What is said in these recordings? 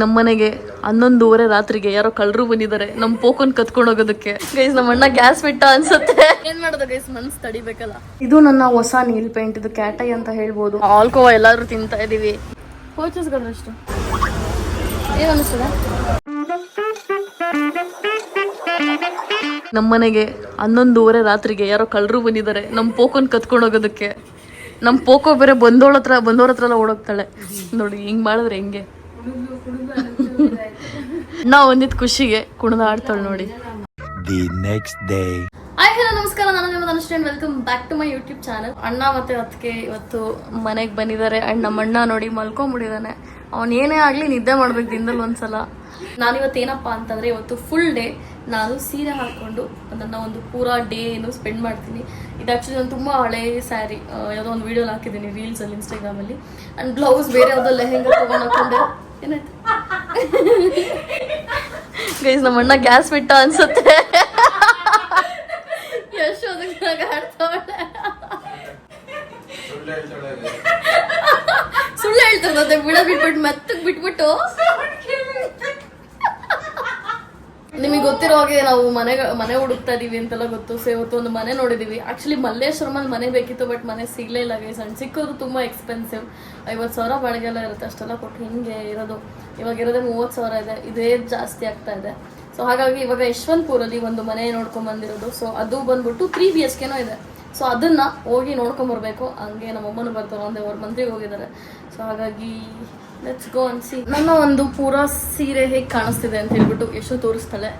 ನಮ್ಮ ಮನೆಗೆ ಹನ್ನೊಂದುವರೆ ರಾತ್ರಿಗೆ ಯಾರೋ ಕಳ್ಳರು ಬಂದಿದ್ದಾರೆ. ನಮ್ ಪೋಕನ್ ಕತ್ಕೊಂಡು ಹೋಗೋದಕ್ಕೆ. ಗೈಸ್ ನಮ್ಮ ಅಣ್ಣ ಗ್ಯಾಸ್ ಬಿಟ್ಟ ಅನ್ಸುತ್ತೆ. ಏನ್ ಮಾಡೋದು ಗೈಸ್ ಮನ್ಸ್ ತಡಿಬೇಕಲ್ಲ. ಇದು ನನ್ನ ಹೊಸ ನೀಲ್ ಪೇಂಟ್ ಇದು ಕ್ಯಾಟೈ ಅಂತ ಹೇಳ್ಬೋದು. ಆಲ್ಕೋವಾ ಎಲ್ಲಾರು ತಿಂತಾ ಇದೀವಿ. ಪರ್ಚೇಸ್ಗಳಷ್ಟು ಏನ್ ಅನಿಸ್ತದೆ? ನಮ್ಮ ಮನೆಗೆ ಹನ್ನೊಂದುವರೆ ರಾತ್ರಿಗೆ ಯಾರೋ ಕಳ್ಳರು ಬಂದಿದ್ದಾರೆ. ನಮ್ಮ ಪೋಕನ್ ಕತ್ಕೊಂಡು ಹೋಗೋದಕ್ಕೆ. ನಮ್ಮ ಪೋಕೋ ಬೇರೆ ಬಂದೋಳತ್ರ ಹತ್ರ ಬಂದೋರ ಹತ್ರ ಎಲ್ಲ ಓಡೋಗ್ತಾಳೆ. ನೋಡಿ ಹಿಂಗ್ ಮಾಡಿದ್ರೆ ಹೆಂಗೆ? ನಾ ಒಂದಿದ್ ಖುಷಿಗೆ ಕುಣಿದ ಆಡ್ತಾಳೆ ನೋಡಿ. The next day hi hello ನಮಸ್ಕಾರ. ನಾನು ನಿಮ್ಮ Anushthan welcome back to my YouTube channel ಅಣ್ಣ ಮತ್ತೆ ಅದಕ್ಕೆ ಇವತ್ತು ಮನೆಗೆ ಬಂದಿದ್ದಾರೆ. ಅಂಡ್ ನಮ್ಮ ಅಣ್ಣ ನೋಡಿ ಮಲ್ಕೊಂಬಿಟ್ಟಿದ್ದಾನೆ. ಅವನ್ ಏನೇ ಆಗ್ಲಿ ನಿದ್ದೆ ಮಾಡ್ಬೇಕು ದಿನದಲ್ಲಿ ಒಂದ್ಸಲ. ನಾನಿವತ್ತು ಏನಪ್ಪ ಅಂತಂದ್ರೆ ಇವತ್ತು ಫುಲ್ ಡೇ ನಾನು ಸೀರೆ ಹಾಕೊಂಡು ನನ್ನ ಒಂದು ಪೂರಾ ಡೇ ಏನು ಸ್ಪೆಂಡ್ ಮಾಡ್ತೀನಿ. ಇದು ಆಕ್ಚುಲಿ ನಾನು ತುಂಬಾ ಹಳೆ ಸ್ಯಾರಿ ಯಾವುದೋ ಒಂದು ವಿಡಿಯೋ ಹಾಕಿದ್ದೀನಿ ರೀಲ್ಸ್ ಅಲ್ಲಿ ಇನ್ಸ್ಟಾಗ್ರಾಮ್ ಅಲ್ಲಿ. ಅಂಡ್ ಬ್ಲೌಸ್ ಬೇರೆ ಯಾವುದೋ ಲೆಹೆಂಗಾ ತಗೊಂಡ್ ಹಾಕೊಂಡೆ. ಏನಾಯ್ತು ಗೈಸ್ ನಮ್ಮ ಅಣ್ಣ ಗ್ಯಾಸ್ ಬಿಟ್ಟ ಅನ್ಸುತ್ತೆ. ಯಶೋದಕ್ಕೆ ಆಡ್ತಾವಳೆ ಸುಳ್ಳು ಹೇಳ್ತಾರೆ ಬಿಡ ಬಿಟ್ಬಿಟ್ಟು ಮೆತ್ತಗ್ ಬಿಟ್ಬಿಟ್ಟು. ನಿಮಗೆ ಗೊತ್ತಿರೋ ಹಾಗೆ ನಾವು ಮನೆ ಮನೆ ಹುಡುಕ್ತಾ ಇದೀವಿ ಅಂತೆಲ್ಲ ಗೊತ್ತು. ಸೊ ಒಂದು ಮನೆ ನೋಡಿದೀವಿ. ಆಕ್ಚುಲಿ ಮಲ್ಲೇಶ್ವರಮಲ್ಲಿ ಮನೆ ಬೇಕಿತ್ತು ಬಟ್ ಮನೆ ಸಿಗ್ಲೇ ಇಲ್ಲ ಗೈಸ್ ಅಂಡ್ ಸಿಕ್ಕೋದು ತುಂಬಾ ಎಕ್ಸ್ಪೆನ್ಸಿವ್ ಐವತ್ತು ಸಾವಿರ ಬಾಡಿಗೆ ಇರುತ್ತೆ, ಅಷ್ಟೆಲ್ಲ ಕೊಟ್ಟು ಹಿಂಗೆ ಇರೋದು. ಇವಾಗ ಇರೋದೇ ಮೂವತ್ತು ಸಾವಿರ ಇದೆ. ಇದೇ ಜಾಸ್ತಿ ಆಗ್ತಾ ಇದೆ. ಸೊ ಹಾಗಾಗಿ ಇವಾಗ ಯಶವಂತಪುರಲ್ಲಿ ಒಂದು ಮನೆ ನೋಡ್ಕೊಂಡ್ ಬಂದಿರೋದು. ಸೊ ಅದು ಬಂದ್ಬಿಟ್ಟು ತ್ರೀ ಬಿ ಎಚ್ ಕೆನೋ ಇದೆ. ಸೊ ಅದನ್ನ ಹೋಗಿ ನೋಡ್ಕೊಂಡ್ ಬರ್ಬೇಕು. ಹಂಗೆ ನಮ್ಮ ಅಮ್ಮನೂ ಬರ್ತಾರೆ, ಒಂದೇ ಅವ್ರ ಮಂತ್ರಿಗೆ ಹೋಗಿದ್ದಾರೆ. ಸೊ ಹಾಗಾಗಿ ಲೆಟ್ಸ್ ಗೋ ಅನ್ಸಿ ನನ್ನ ಒಂದು ಪೂರಾ ಸೀರೆ ಹೇಗೆ ಕಾಣಿಸ್ತಿದೆ ಅಂತ ಹೇಳ್ಬಿಟ್ಟು ಎಷ್ಟು ತೋರಿಸ್ತಾಳೆ.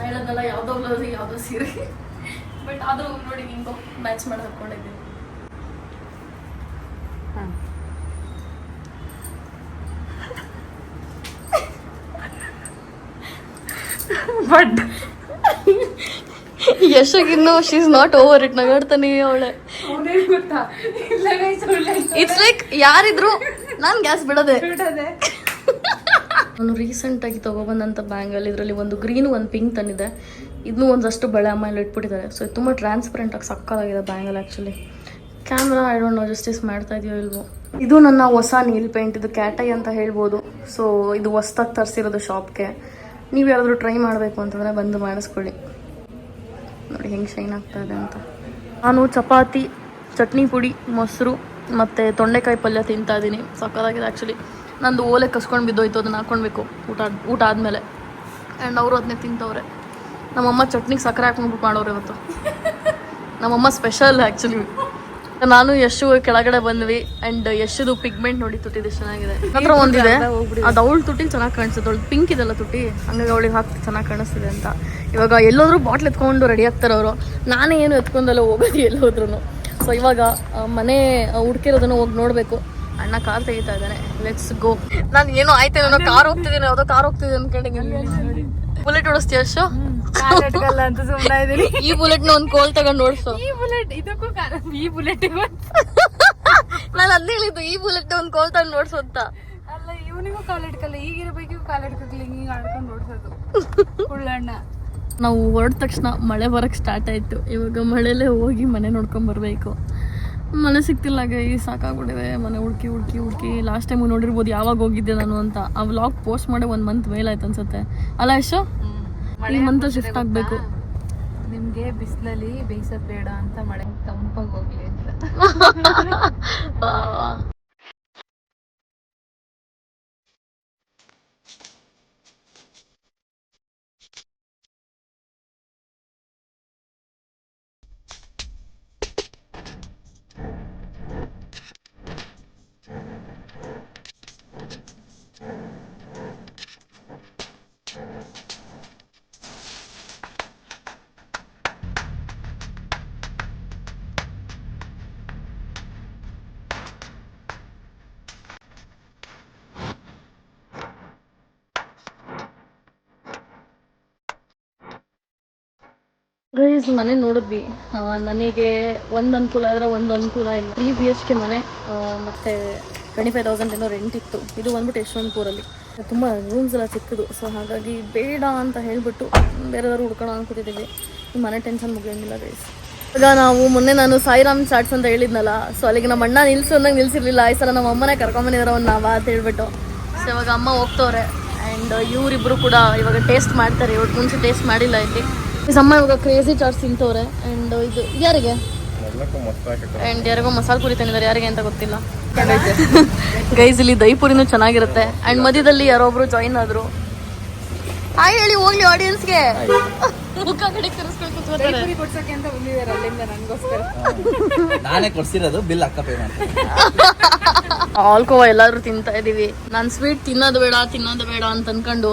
ಹೇಳೋದಲ್ಲ ಯಾವುದೋ ಬ್ಲೌಸ್ ಯಾವುದೋ ಸೀರೆ. ಬಟ್ ಆದ್ರೂ ನೋಡಿ ಹಿಂಗೋ ಮ್ಯಾಚ್ ಮಾಡಿ ಹಾಕೊಂಡಿದ್ದೀವಿ but ಯಶಗಿನ್ನು she is not over it ನಗಾಡ್ತಾನೆ ಅವಳೆ. ಇಟ್ಸ್ ಲೈಕ್ ಯಾರಿದ್ರು ನಾನ್ ಗ್ಯಾಸ್ ಬಿಡೋದೆ. ನಾನು ರೀಸೆಂಟ್ ಆಗಿ ತಗೊಬಂದಂತ ಬ್ಯಾಂಗಲ್ ಇದರಲ್ಲಿ ಒಂದು ಗ್ರೀನ್ ಒಂದು ಪಿಂಕ್ ತಂದಿದೆ. ಇದನ್ನು ಒಂದಷ್ಟು ಬಳೆ ಅಮ್ಮಲ್ಲಿ ಇಟ್ಬಿಟ್ಟಿದ್ದಾರೆ. ಸೊ ಇದು ತುಂಬ ಟ್ರಾನ್ಸ್ಪರೆಂಟ್ ಆಗಿ ಸಕ್ಕತ್ತಾಗಿದೆ bangle actually camera I don't know justice ಮಾಡ್ತಾ ಇದೆಯೋ ಇಲ್ವೋ. ಇದು ನನ್ನ ಹೊಸ ನೀಲ್ ಪೇಂಟ್ ಇದು ಕ್ಯಾಟೈ ಅಂತ ಹೇಳ್ಬೋದು. ಸೊ ಇದು ಹೊಸ್ದಾಗಿ ತರಿಸಿರೋದು ಶಾಪ್ಗೆ ನೀವು ಯಾರಾದರೂ ಟ್ರೈ ಮಾಡಬೇಕು ಅಂತಂದರೆ ಬಂದು ಮಾಡಿಸ್ಕೊಳ್ಳಿ. ನೋಡಿ ಹೆಂಗೆ ಶೈನ್ ಆಗ್ತಾ ಇದೆ ಅಂತ. ನಾನು ಚಪಾತಿ, ಚಟ್ನಿ ಪುಡಿ, ಮೊಸರು ಮತ್ತು ತೊಂಡೆಕಾಯಿ ಪಲ್ಯ ತಿಂತಾ ಇದ್ದೀನಿ ಸಕ್ಕತ್ತಾಗಿದೆ ಆ್ಯಕ್ಚುಲಿ ನಂದು ಓಲೆ ಕಸ್ಕೊಂಡು ಬಿದ್ದೋಯ್ತು, ಅದನ್ನ ಹಾಕ್ಕೊಳ್ಬೇಕು ಊಟ ಊಟ ಆದಮೇಲೆ. ಆ್ಯಂಡ್ ಅವರು ಅದನ್ನೇ ತಿಂತವ್ರೆ. ನಮ್ಮಮ್ಮ ಚಟ್ನಿಗೆ ಸಕ್ಕರೆ ಹಾಕೊಂಡ್ಬಿಟ್ಟು ಮಾಡೋರು ಇವತ್ತು. ನಮ್ಮಮ್ಮ ಸ್ಪೆಷಲ್ ಆ್ಯಕ್ಚುಲಿ ನಾನು ಯಶು ಕೆಳಗಡೆ ಬಂದ್ವಿ ಅಂಡ್ ಯಶುದು ಪಿಗ್ಮೆಂಟ್ ನೋಡಿ ತುಟ್ಟಿದೆ ಚೆನ್ನಾಗಿದೆ. ಹತ್ರ ಒಂದಿದೆ ಅದು ಅವಳು ತುಟಿ ಚೆನ್ನಾಗಿ ಕಾಣಿಸುತ್ತೆ. ಅವಳು ಪಿಂಕ್ ಇದೆಲ್ಲ ತುಟಿ ಹಂಗಾಗಿ ಅವಳಿಗೆ ಹಾಕಿ ಚೆನ್ನಾಗಿ ಕಾಣಿಸ್ತಿದೆ ಅಂತ. ಇವಾಗ ಎಲ್ಲೋದ್ರೂ ಬಾಟ್ಲ್ ಎತ್ಕೊಂಡು ರೆಡಿ ಆಗ್ತಾರೆ ಅವರು. ನಾನೇ ಏನು ಎತ್ಕೊಂಡಲ್ಲ ಹೋಗೋದು ಎಲ್ಲೋದ್ರೂ ಸೊ ಇವಾಗ ಮನೆ ಹುಡ್ಕಿರೋದನ್ನು ಹೋಗಿ ನೋಡಬೇಕು. ಅಣ್ಣ ಕಾರ್ ತೆಗಿತಾ ಇದ್ದಾನೆ. ಲೆಟ್ಸ್ ಗೋ ನಾನು ಏನೋ ಆಯ್ತೇನೋ ಕಾರ್ ಹೋಗ್ತಿದ್ದೀನಿ ಯಾವುದೋ ಕಾರ್ ಹೋಗ್ತಿದ್ದೀನಿ ಅನ್ಕೊಂಡಿದ್ದೀನಿ ಬುಲೆಟ್ ಓಡಿಸ್ತೀಯ ಕಾಲಿಟ್ಕಲ್ಲ ಅಂತ ಸುಮ್ಮನೆ ಇದೀನಿ ಈ ಬುಲೆಟ್ನ ಒಂದು ಕೋಲ್ ತಗೊಂಡು ಓಡಿಸು. ಈ ಬುಲೆಟ್ ಇದಕ್ಕೂ ಕಾಲ ಈ ಬುಲೆಟ್ ನಾನು ಅದ್ ಹೇಳಿದ್ದು ಈ ಬುಲೆಟ್ ಒಂದು ಕೋಲ್ ತಗೊಂಡು ಓಡಿಸು ಅಂತ. ಅಲ್ಲ ಇವನಿಗೂ ಕಾಲಿಟ್ಕಲ್ಲ ಈಗಿರ್ಬೇಕು ಕಾಲಿಟ್ಕಲ್ಲ ಹಿಂಗೆ ಆಡ್ಕೊಂಡು ಓಡಿಸೋದು. ಕುಳ್ಳಣ್ಣ ನಾವು ಹೊರಡ ತಕ್ಷಣ ಮಳೆ ಬರಕ್ಕೆ ಸ್ಟಾರ್ಟ್ ಆಯಿತು. ಇವಾಗ ಮಳೆಲೇ ಹೋಗಿ ಮನೆ ನೋಡ್ಕೊಂಡ್ ಬರಬೇಕು. ಮನೆ ಸಿಗ್ತಿಲ್ಲ ಗೈ ಸಾಕಾಗ್ಬಿಟ್ಟಿದೆ ಮನೆ ಹುಡುಕಿ ಹುಡುಕಿ ಹುಡುಕಿ. ಲಾಸ್ಟ್ ಟೈಮ್ ನೋಡಿರ್ಬೋದು ಯಾವಾಗ ಹೋಗಿದ್ದೆ ನಾನು ಅಂತ. ಆ ವ್ಲಾಗ್ ಪೋಸ್ಟ್ ಮಾಡಿ ಒಂದು ಮಂತ್ ಮೇಲಾಯ್ತು ಅನ್ಸುತ್ತೆ. ಅಲ್ಲ ಯಶು? ಈ ಮಂತ್ ಶಿಫ್ಟ್ ಆಗಬೇಕು. ನಿಮಗೆ ಬಿಸಿಲಲ್ಲಿ ಬೇಯಿಸೋದು ಬೇಡ ಅಂತ ಮಳೆ ತಂಪಾಗಿ ಹೋಗ್ಲಿ ಅಂತ. ಗೈಸ್ ಮನೆ ನೋಡಿದ್ವಿ. ನನಗೆ ಒಂದು ಅನುಕೂಲ ಆದರೆ ಒಂದು ಅನುಕೂಲ ಇಲ್ಲ. ತ್ರೀ ಬಿ ಎಚ್ ಕೆ ಮನೆ ಮತ್ತೆ ಟ್ವೆಂಟಿ ಫೈವ್ ತೌಸಂಡ್ ಏನೋ ರೆಂಟ್ ಇತ್ತು. ಇದು ಬಂದ್ಬಿಟ್ಟು ಯಶವಂತಪುರಲ್ಲಿ. ತುಂಬ ರೂಮ್ಸ್ ಎಲ್ಲ ಸಿಕ್ಕಿದು ಸೊ ಹಾಗಾಗಿ ಬೇಡ ಅಂತ ಹೇಳ್ಬಿಟ್ಟು ಬೇರೆದವ್ರು ಹುಡ್ಕೋಣ ಅನ್ಕೊತಿದ್ದೀವಿ ಈ ಮನೆ ಟೆನ್ಷನ್ ಮುಗಿಯಂಗಿಲ್ಲ ಗೈಸ್ ಈಗ ನಾವು ಮೊನ್ನೆ ನಾನು ಸಾಯಿರಾಮ್ ಚಾಟ್ಸ್ ಅಂತ ಹೇಳಿದ್ನಲ್ಲ ಸೊ ಅಲ್ಲಿಗೆ ನಮ್ಮ ಅಣ್ಣ ನಿಲ್ಸು ಅಂದಾಗ ನಿಲ್ಸಿರ್ಲಿಲ್ಲ. ಈ ಸಲ ನಮ್ಮ ಅಮ್ಮನೇ ಕರ್ಕೊಂಬಂದಿದಾರೆ ಒಂದು ನಾವ ಅಂತ ಹೇಳ್ಬಿಟ್ಟು. ಸೊ ಇವಾಗ ಅಮ್ಮ ಹೋಗ್ತವ್ರೆ. ಆ್ಯಂಡ್ ಇವ್ರಿಬ್ರು ಕೂಡ ಇವಾಗ ಟೇಸ್ಟ್ ಮಾಡ್ತಾರೆ. ಇವತ್ತು ಮುಂಚೆ ಟೇಸ್ಟ್ ಮಾಡಿಲ್ಲ ಇಲ್ಲಿ. ಈ ಅಮ್ಮ ಇವಾಗ ಕ್ರೇಜಿ ಚಾರ್ಜ್ ತಿಂತವ್ರೆ ಆ್ಯಂಡ್ ಇದು ಯಾರಿಗೆ ಆ್ಯಂಡ್ ಯಾರಿಗೋ ಮಸಾಲೆ ಪುರಿ ತಂದಿದ್ದಾರೆ ಯಾರಿಗೆ ಅಂತ ಗೊತ್ತಿಲ್ಲ. ಗೈಸ್ ಇಲ್ಲಿ ದಹಿಪುರಿನೂ ಚೆನ್ನಾಗಿರುತ್ತೆ. ಆ್ಯಂಡ್ ಮಧ್ಯದಲ್ಲಿ ಯಾರೊಬ್ರು ಜಾಯಿನ್ ಆದ್ರು. ಹಾಯ್ ಹೇಳಿ ಹೋಗ್ಲಿ ಆಡಿಯನ್ಸ್ಗೆ ಮುಖ ಕಡೆ ಕರೆಸ್ಕೊಂಡು ಕೂತ್ಕೋತಾರೆ. ಪುರಿ ಕೊಡ್ಸಕ್ಕೆ ಅಂತ ಬಂದಿದ್ದಾರೆ ಅಲ್ಲಿಂದ ನನಗೋಸ್ಕರ. ನಾನೇ ಕೊಡ್ಸಿರೋದು ಬಿಲ್ ಅಕ್ಕ ಪೇ ಮಾಡ್ತೀನಿ ಆಲ್ಕೋವಾ ಎಲ್ಲಾದ್ರೂ ತಿಂತಾ ಇದೀವಿ. ನಾನು ಸ್ವೀಟ್ ತಿನ್ನೋದು ಬೇಡ ತಿನ್ನೋದು ಬೇಡ ಅಂತ ಅನ್ಕೊಂಡು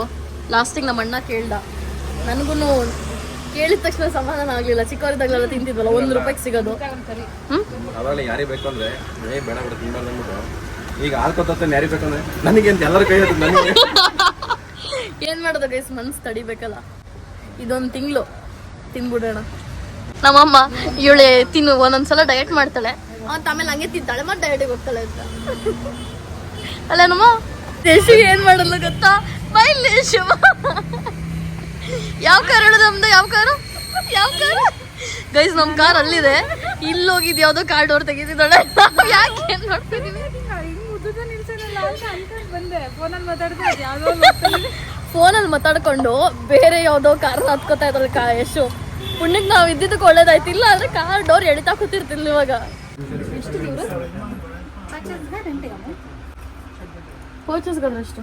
ಲಾಸ್ಟಿಗೆ ನಮ್ಮ ಅಣ್ಣ ಕೇಳ್ದ. ನನಗೂ ಕೇಳಿದ ತಕ್ಷಣ ಸಮಾಧಾನ ಆಗ್ಲಿಲ್ಲ. ಚಿಕ್ಕವರಿದ್ದಾಗಲೆಲ್ಲ ತಿಂತಿದ್ವಲ್ಲ ಒಂದು ರೂಪಾಯಿಗೆ ಸಿಗೋದು. ಅದರಲ್ಲಿ ಯಾರಿಗೆ ಬೇಕು ಅಂದ್ರೆ ಏ ಬೇಡ ಬೇಡ ತಿನ್ಬಾರ್ದು ಅಂದ್ಬಿಟ್ಟು. ಈಗ ಯಾರಿಗೆ ಬೇಕು ಅಂದ್ರೆ ನನಗೆ ಅಂತ ಎಲ್ಲರ ಕೈ ನನಗೆ. ಏನ್ ಮಾಡೋದು ಗೈಸ್ ಮನ್ಸು ತಡಿಬೇಕಲ್ಲ. ಇದೊಂದು ತಿಂಗಳು. ತಿನ್ಬಿಡೋಣ. ನಮ್ಮಮ್ಮ ಇವಳೆ ತಿನ್ನು ಒಂದೊಂದ್ಸಲ ಡಯಟ್ ಮಾಡ್ತಾಳೆ. ಅಂತ ಆಮೇಲೆ ಹಂಗೆ ತಿಂತಾಳೆ ಮತ್ತೆ ಡಯಟಿಗೆ ಹೋಗ್ತಾಳೆ ಅಂತ. ಅಲ್ಲೇನಮ್ಮ ನಮ್ಮ ದೇಶಿ ಏನ್ ಮಾಡಲ್ಲ ಗೊತ್ತಾ? ಬೈಲ್ ಶಿವ. ಯಾವ ಕಾರ್ ಹೇಳೋದು ನಮ್ದು? ಯಾವ ಕಾರು? ಯಾವ ಕಾರು? ಗೈಸ್ ನಮ್ ಕಾರ್ ಅಲ್ಲಿದೆ. ಇಲ್ಲಿ ಹೋಗಿದ್ ಯಾವ್ದೋ ಕಾರ್ ಡೋರ್ ತೆಗಿತಿದ್ದಾಳೆ ಯಾಕೆ ಏನ್ ಫೋನಲ್ಲಿ ಮಾತಾಡ್ಕೊಂಡು ಬೇರೆ ಯಾವ್ದೋ ಕಾರ್ ಹತ್ಕೋತಾ ಇದ್ರ ಕಾ, ಯಶು. ಪುಣ್ಯಕ್ಕೆ ನಾವು ಇದ್ದಿದ್ದಕ್ಕೆ ಒಳ್ಳೇದಾಯ್ತು. ಇಲ್ಲ ಅಂದ್ರೆ ಕಾರ್ ಡೋರ್ ಎಳಿತಾ ಕೂತಿರ್ತಿಲ್ಲ ಇವಾಗ. ಪರ್ಚೇಸ್ಗಾದ್ರೆ ಎಷ್ಟು?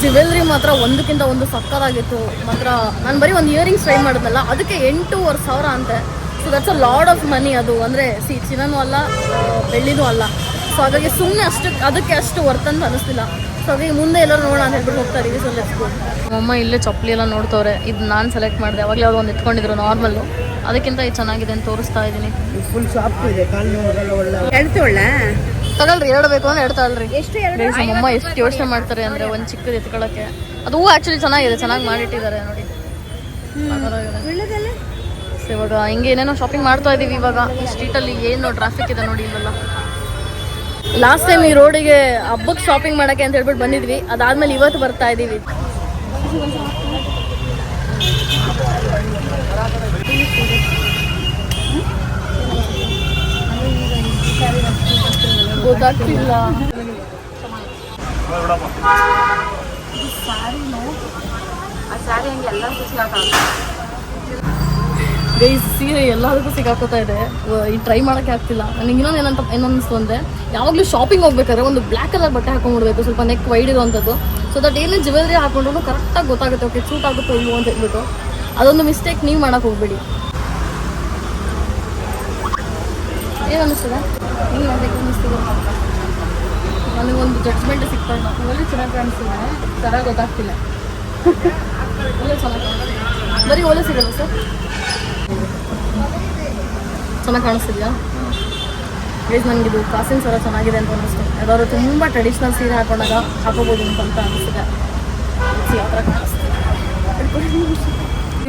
ಜ್ಯುವೆಲ್ರಿ ಮಾತ್ರ ಒಂದಕ್ಕಿಂತ ಒಂದು ಸಕ್ಕತ್ತಾಗಿತ್ತು. ಮಾತ್ರ ನಾನು ಬರೀ ಒಂದು ಇಯರಿಂಗ್ಸ್ ಟ್ರೈ ಮಾಡಿದ್ನಲ್ಲ, ಅದಕ್ಕೆ ಎಂಟೂವರೆ ಸಾವಿರ ಅಂತೆ. So that's a lot of money ಅದು. ಅಂದರೆ ಸಿ ಚಿನ್ನನೂ ಅಲ್ಲ ಬೆಳ್ಳಿನೂ ಅಲ್ಲ. ಸೊ ಹಾಗಾಗಿ ಸುಮ್ಮನೆ ಅಷ್ಟು ಅದಕ್ಕೆ ಅಷ್ಟು ವರ್ತ್ ಅಂತ ಅನಿಸ್ತಿಲ್ಲ. ಸೊ ಮುಂದೆ ಎಲ್ಲರೂ ನೋಡೋಣ ಅಂತ ಹೇಳ್ಬಿಟ್ಟು ಹೋಗ್ತಾ ಇದೀವಿ ಸೊ ಲೆಟ್ಸ್ ಇಲ್ಲೇ ಚಪ್ಪಲಿ ಎಲ್ಲ ನೋಡ್ತವ್ರೆ. ಇದು ನಾನು ಸೆಲೆಕ್ಟ್ ಮಾಡಿದೆ. ಅವಾಗಲೇ ಅವ್ರು ಒಂದು ಇಟ್ಕೊಂಡಿದ್ರು ನಾರ್ಮಲ್ಲು ಅದಕ್ಕಿಂತ ಇದು ಚೆನ್ನಾಗಿದೆ ಅಂತ ತೋರಿಸ್ತಾ ಇದ್ದೀನಿ. ತಗೊಳ್ರಿ ಎರಡು ಬೇಕು ಅಂದ್ರೆ ಎರಡು? ತಗೊಳ್ರಿ ಎಷ್ಟು ಅಮ್ಮ ಎಷ್ಟು ಯೋಚನೆ ಮಾಡ್ತಾರೆ ಅಂದ್ರೆ ಒಂದು ಚಿಕ್ಕದು ಎತ್ಕೊಳ್ಳೋಕೆ ಅದು ಹೂ ಆಕ್ಚುಲಿ ಚೆನ್ನಾಗಿದೆ. ಚೆನ್ನಾಗಿ ಮಾಡಿಟ್ಟಿದ್ದಾರೆ ನೋಡಿ. ಇವಾಗ ಹಿಂಗೆ ಏನೇನೋ ಶಾಪಿಂಗ್ ಮಾಡ್ತಾ ಇದೀವಿ ಇವಾಗ. ಈ ಸ್ಟ್ರೀಟಲ್ಲಿ ಏನು ಟ್ರಾಫಿಕ್ ಇದೆ ನೋಡಿ ಇಲ್ಲೆಲ್ಲ ಲಾಸ್ಟ್ ಟೈಮ್ ಈ ರೋಡಿಗೆ ಹಬ್ಬಕ್ಕೆ ಶಾಪಿಂಗ್ ಮಾಡಕ್ಕೆ ಅಂತ ಹೇಳ್ಬಿಟ್ಟು ಬಂದಿದ್ವಿ. ಅದಾದ್ಮೇಲೆ ಇವತ್ತು ಬರ್ತಾ ಇದೀವಿ. ಗೊತ್ತಾಗ್ತಿಲ್ಲ. ಗೈಸ್ ಸೀರೆ ಎಲ್ಲದಕ್ಕೂ ಸಿಗಾಕೋತಾ ಇದೆ. ಈ ಟ್ರೈ ಮಾಡೋಕ್ಕೆ ಆಗ್ತಿಲ್ಲ. ನನಗೆ ಇನ್ನೊಂದು ಏನಂತ ಏನನ್ನಿಸ್ತು ಅಂದರೆ, ಯಾವಾಗಲೂ ಶಾಪಿಂಗ್ ಹೋಗ್ಬೇಕಾದ್ರೆ ಒಂದು ಬ್ಲ್ಯಾಕ್ ಕಲರ್ ಬಟ್ಟೆ ಹಾಕೊಂಡ್ಬಿಡ್ಬೇಕು. ಸ್ವಲ್ಪ ನೆಕ್ ವೈಡ್ ಇರುವಂಥದ್ದು ಸೊ ದಟ್ ಏನೇ ಜ್ಯುವೆಲ್ರಿ ಹಾಕೊಂಡ್ರು ಕರೆಕ್ಟಾಗಿ ಗೊತ್ತಾಗುತ್ತೆ ಓಕೆ ಸೂಟ್ ಆಗುತ್ತೋ ಇಲ್ವೋ ಅಂತ ಹೇಳ್ಬಿಟ್ಟು. ಅದೊಂದು ಮಿಸ್ಟೇಕ್ ನೀವು ಮಾಡೋಕೆ ಹೋಗ್ಬೇಡಿ. ಏನು ಅನ್ನಿಸ್ತದೆ ಮಾಡಬೇಕು ಅನ್ನಿಸ್ತದೆ ನನಗೊಂದು ಜಡ್ಜ್ಮೆಂಟ್ ಸಿಗ್ತಾ ಇಲ್ಲ. ಚೆನ್ನಾಗಿ ಕಾಣಿಸ್ತಿದೆ. ಸರ ಗೊತ್ತಾಗ್ತಿಲ್ಲ. ಒಳ್ಳೆ ಚೆನ್ನಾಗಿ ಬರೀ ಒಳ್ಳೆ ಸಿಗಲ್ಲ ಸರ್? ಚೆನ್ನಾಗಿ ಕಾಣಿಸ್ತಿದ್ಯಾ? ಪ್ಲೀಸ್ ನನಗೆ ಇದು ಕಾಸಿನ ಸರ ಚೆನ್ನಾಗಿದೆ ಅಂತ ಅನ್ನಿಸ್ತು. ಯಾವ್ದಾದ್ರು ತುಂಬ ಟ್ರೆಡಿಷ್ನಲ್ ಸೀರೆ ಹಾಕೊಂಡಾಗ ಹಾಕೋಬೋದು ಅಂತ ಅನಿಸ್ತಿದೆ ಯಾವ ಕಾಣಿಸ್ತಿದೆ.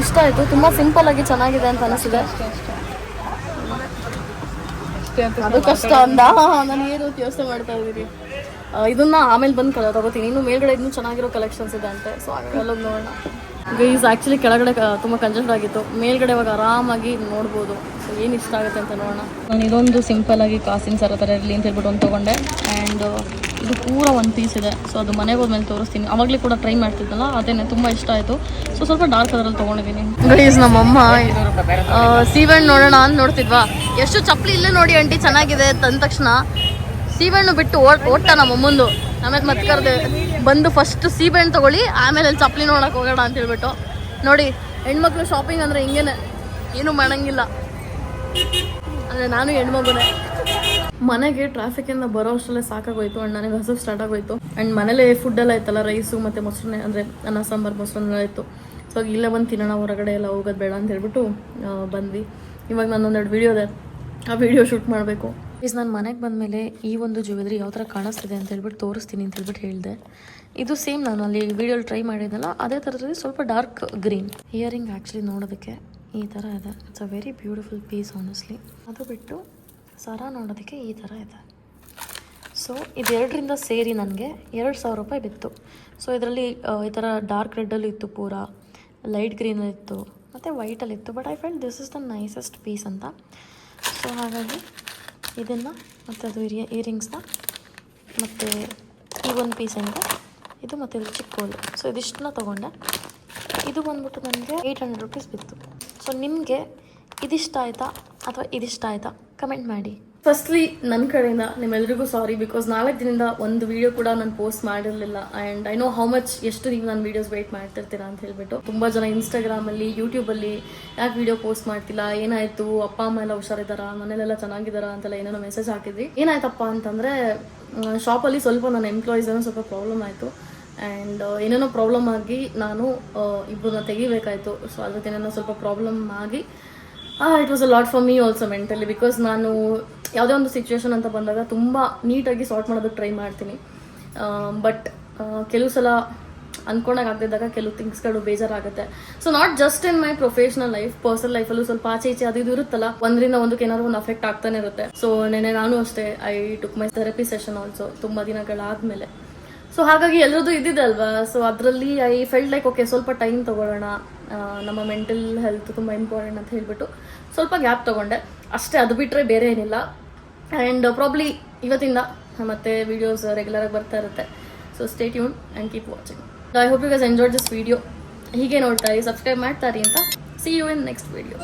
ಇಷ್ಟ ಆಯಿತು. ತುಂಬ ಸಿಂಪಲ್ ಆಗಿ ಚೆನ್ನಾಗಿದೆ ಅಂತ ಅನಿಸ್ತಿದೆ ಅದು ಕಷ್ಟ ಅಂದ. ನಾನು ಏನು ಯೋಚನೆ ಮಾಡ್ತಾ ಇದ್ದೀನಿ. ಇದನ್ನ ಆಮೇಲೆ ಬಂದು ಕಲ ತಗೋತೀನಿ. ಇನ್ನು ಮೇಲ್ಗಡೆ ಇನ್ನೂ ಚೆನ್ನಾಗಿರೋ ಕಲೆಕ್ಷನ್ಸ್ ಇದೆ ಅಂತೆ. ಸೊ ಅಲ್ಲೋಗಿ ನೋಡೋಣ. ಗೈಸ್ ಆ್ಯಕ್ಚುಲಿ ಕೆಳಗಡೆ ತುಂಬಾ ಕಂಜೆಸ್ಟ್ ಆಗಿತ್ತು. ಮೇಲ್ಗಡೆ ಇವಾಗ ಆರಾಮಾಗಿ ನೋಡ್ಬೋದು. ಸೊ ಏನು ಇಷ್ಟ ಆಗುತ್ತೆ ಅಂತ ನೋಡೋಣ. ನಾನು ಇದೊಂದು ಸಿಂಪಲ್ ಆಗಿ ಕಾಸಿನ ಸರ ಥರ ಇರಲಿ ಅಂತ ಹೇಳ್ಬಿಟ್ಟು ಒಂದು ತೊಗೊಂಡೆ. ಆ್ಯಂಡ್ ಇದು ಪೂರ ಒಂದು ಪೀಸ್ ಇದೆ. ಸೊ ಅದು ಮನೆಗೆ ಹೋದ್ಮೇಲೆ ತೋರಿಸ್ತೀನಿ. ಅವಾಗಲೇ ಕೂಡ ಟ್ರೈ ಮಾಡ್ತಿದ್ದಲ್ಲ ಅದೇನೆ ತುಂಬ ಇಷ್ಟ ಆಯಿತು. ಸೊ ಸ್ವಲ್ಪ ಡಾರ್ಕ್ ಕಲರಲ್ಲಿ ತೊಗೊಂಡಿದ್ದೀನಿ ಗೈಸ್ ನಮ್ಮಮ್ಮ ಸೀವನ್ ನೋಡೋಣ ಅಂತ ನೋಡ್ತಿದ್ವಾ. ಎಷ್ಟು ಚಪ್ಪಲಿ ಇಲ್ಲೇ ನೋಡಿ ಆಂಟಿ ಚೆನ್ನಾಗಿದೆ ತಂದ ತಕ್ಷಣ. ಸೀಬೆಹಣ್ಣು ಬಿಟ್ಟು ಓಟ್ ನಮ್ಮ ಮುಂದು. ಆಮೇಲೆ ಮತ್ತೆ ಕರೆದೆ ಬಂದು ಫಸ್ಟ್ ಸೀಬೆಹಣ್ಣು ತಗೊಳ್ಳಿ, ಆಮೇಲೆ ಅಲ್ಲಿ ಚಪ್ಪಲಿ ನೋಡಕ್ಕೆ ಹೋಗೋಣ ಅಂತ ಹೇಳ್ಬಿಟ್ಟು. ನೋಡಿ, ಹೆಣ್ಮಕ್ಳು ಶಾಪಿಂಗ್ ಅಂದರೆ ಹಿಂಗೇನೆ. ಏನು ಮಾಡಂಗಿಲ್ಲ. ಅಂದರೆ ನಾನು ಹೆಣ್ಮಗುನೇ. ಮನೆಗೆ ಟ್ರಾಫಿಕಿಂದ ಬರೋ ಅಷ್ಟರಲ್ಲೇ ಸಾಕಾಗೋಯ್ತು ಆ್ಯಂಡ್ ನನಗೆ ಹಸು ಸ್ಟಾರ್ಟ್ ಆಗೋಯ್ತು. ಮನೇಲೆ ಫುಡ್ ಎಲ್ಲ ಇತ್ತಲ್ಲ ರೈಸು ಮತ್ತು ಮೊಸರನ್ನೇ, ಅಂದರೆ ಅನ್ನ, ಸಾಂಬಾರು ಮೊಸರನ್ನ ಇತ್ತು. ಸೊ ಇಲ್ಲೇ ಬಂದು ತಿನ್ನೋಣ, ಹೊರಗಡೆ ಎಲ್ಲ ಹೋಗೋದು ಬೇಡ ಅಂತ ಹೇಳ್ಬಿಟ್ಟು ಬಂದ್ವಿ. ಇವಾಗ ನಾನೊಂದೆರಡು ವಿಡಿಯೋ ಇದೆ. ಆ ವಿಡಿಯೋ ಶೂಟ್ ಮಾಡಬೇಕು. ಪ್ಲೀಸ್ ನಾನು ಮನೆಗೆ ಬಂದಮೇಲೆ ಈ ಒಂದು ಜ್ಯುವೆಲ್ರಿ ಯಾವ ಥರ ಕಾಣಿಸ್ತಿದೆ ಅಂತ ಹೇಳ್ಬಿಟ್ಟು ತೋರಿಸ್ತೀನಿ ಅಂತ ಹೇಳ್ಬಿಟ್ಟು ಹೇಳಿದೆ. ಇದು ಸೇಮ್ ನಾನು ಅಲ್ಲಿ ವಿಡಿಯೋಲಿ ಟ್ರೈ ಮಾಡಿದ್ನಲ್ಲ, ಅದೇ ಥರದಲ್ಲಿ ಸ್ವಲ್ಪ ಡಾರ್ಕ್ ಗ್ರೀನ್ ಇಯರಿಂಗ್ ಆ್ಯಕ್ಚುಲಿ ನೋಡೋದಕ್ಕೆ ಈ ಥರ ಇದೆ. It's a very beautiful piece honestly ಅದು ಬಿಟ್ಟು ಸರ ನೋಡೋದಕ್ಕೆ ಈ ಥರ ಇದೆ. ಸೊ ಇದೆರಡರಿಂದ ಸೇರಿ ನನಗೆ ಎರಡು ಸಾವಿರ ರೂಪಾಯಿ ಬಿತ್ತು. ಸೊ ಇದರಲ್ಲಿ ಈ ಥರ ಡಾರ್ಕ್ ರೆಡ್ಡಲ್ಲೂ ಇತ್ತು ಪೂರ ಲೈಟ್ ಗ್ರೀನಲ್ಲಿ ಇತ್ತು, ಮತ್ತು ವೈಟಲ್ಲಿತ್ತು but I felt this is the nicest piece ಅಂತ. ಸೊ ಹಾಗಾಗಿ ಇದನ್ನು ಮತ್ತು ಅದು ಇರಿಯ ಇಯರಿಂಗ್ಸ್ನ ಮತ್ತು ಈ ಒಂದು ಅಂತ. ಇದು ಮತ್ತು ಇದು ಚಿಕ್ಕ ಗೋಲ್ಡ್ ಸೊ ಇದಿಷ್ಟನ್ನ ತೊಗೊಂಡೆ. ಇದು ಬಂದ್ಬಿಟ್ಟು ನನಗೆ ಏಯ್ಟ್ ಹಂಡ್ರೆಡ್ ರುಪೀಸ್ ಬಿತ್ತು. ಸೊ ನಿಮಗೆ ಇದಿಷ್ಟ ಆಯಿತಾ ಅಥವಾ ಇದಿಷ್ಟ ಆಯಿತಾ? ಕಮೆಂಟ್ ಮಾಡಿ. ಫಸ್ಟ್ಲಿ ನನ್ನ ಕಡೆಯಿಂದ ನಿಮ್ಮೆಲ್ರಿಗೂ ಸಾರಿ ಬಿಕಾಸ್ ನಾಲ್ಕು ದಿನದಿಂದ ಒಂದು ವಿಡಿಯೋ ಕೂಡ ನಾನು ಪೋಸ್ಟ್ ಮಾಡಿರಲಿಲ್ಲ and I know how much ಎಷ್ಟು ನೀವು ನನ್ನ ವೀಡಿಯೋಸ್ ವೆಯ್ಟ್ ಮಾಡ್ತಿರ್ತೀರಾ ಅಂತ ಹೇಳ್ಬಿಟ್ಟು. ತುಂಬ ಜನ ಇನ್ಸ್ಟಾಗ್ರಾಮಲ್ಲಿ ಯೂಟ್ಯೂಬಲ್ಲಿ ಯಾಕೆ ವಿಡಿಯೋ ಪೋಸ್ಟ್ ಮಾಡ್ತಿಲ್ಲ, ಏನಾಯಿತು, ಅಪ್ಪ, ಅಮ್ಮ ಎಲ್ಲ ಹುಷಾರಿದ್ದಾರಾ, ಮನೇಲೆಲ್ಲ ಚೆನ್ನಾಗಿದ್ದಾರಾ ಅಂತೆಲ್ಲ ಏನೇನೋ ಮೆಸೇಜ್ ಹಾಕಿದ್ವಿ. ಏನಾಯ್ತಪ್ಪ ಅಂತಂದರೆ ಶಾಪಲ್ಲಿ ಸ್ವಲ್ಪ ನನ್ನ ಎಂಪ್ಲಾಯೀಸ್ ಸ್ವಲ್ಪ ಪ್ರಾಬ್ಲಮ್ ಆಯಿತು ಆ್ಯಂಡ್ ಏನೇನೋ ಪ್ರಾಬ್ಲಮ್ ಆಗಿ ನಾನು ಇಬ್ಬರನ್ನ ತೆಗಿಬೇಕಾಯಿತು. ಸೊ ಅದಕ್ಕೆ ಏನೇನೋ ಸ್ವಲ್ಪ ಪ್ರಾಬ್ಲಮ್ ಆಗಿ it was a lot for me also mentally because ನಾನು ಯಾವುದೇ ಒಂದು ಸಿಚುವೇಶನ್ ಅಂತ ಬಂದಾಗ ತುಂಬ ನೀಟಾಗಿ ಸಾರ್ಟ್ ಮಾಡೋದಕ್ಕೆ ಟ್ರೈ ಮಾಡ್ತೀನಿ. ಬಟ್ ಕೆಲವು ಸಲ ಅನ್ಕೊಂಡಾಗದಿದ್ದಾಗ ಕೆಲವು ಥಿಂಗ್ಸ್ಗಳು ಬೇಜಾರಾಗುತ್ತೆ. So not just in my professional life personal ಲೈಫಲ್ಲೂ ಸ್ವಲ್ಪ ಆಚೆ ಈಚೆ ಅದು ಇದು ಇರುತ್ತಲ್ಲ ಒಂದರಿಂದ ಒಂದಕ್ಕೆ ಏನಾದ್ರು ಒಂದು ಅಫೆಕ್ಟ್ ಆಗ್ತಾನೆ ಇರುತ್ತೆ. ಸೊ ನೆನೆ ನಾನು ಅಷ್ಟೇ I took my therapy session also ತುಂಬ ದಿನಗಳಾದಮೇಲೆ. ಸೊ ಹಾಗಾಗಿ ಎಲ್ಲರದ್ದು ಇದ್ದಿದೆ ಅಲ್ವಾ? ಸೊ ಅದರಲ್ಲಿ ಐ ಫೆಲ್ಟ್ ಲೈಕ್ ಓಕೆ ಸ್ವಲ್ಪ ಟೈಮ್ ತಗೊಳ್ಳೋಣ. ಆ, ನಮ್ಮ ಮೆಂಟಲ್ ಹೆಲ್ತ್ ತುಂಬ ಇಂಪಾರ್ಟೆಂಟ್ ಅಂತ ಹೇಳ್ಬಿಟ್ಟು ಸ್ವಲ್ಪ ಗ್ಯಾಪ್ ತಗೊಂಡೆ. ಅಷ್ಟೇ ಅದು ಬಿಟ್ಟರೆ ಬೇರೆ ಏನಿಲ್ಲ. ಆ್ಯಂಡ್ ಪ್ರಾಬ್ಲಿ ಇವತ್ತಿಂದ ಮತ್ತೆ ವೀಡಿಯೋಸ್ ರೆಗ್ಯುಲರಾಗಿ ಬರ್ತಾ ಇರುತ್ತೆ. So stay tune and keep watching I hope you guys enjoy this video ಹೀಗೆ ನೋಡ್ತಾ ಇರಿ ಸಬ್ಸ್ಕ್ರೈಬ್ ಮಾಡ್ತಾರಿ ಅಂತ. See you in next video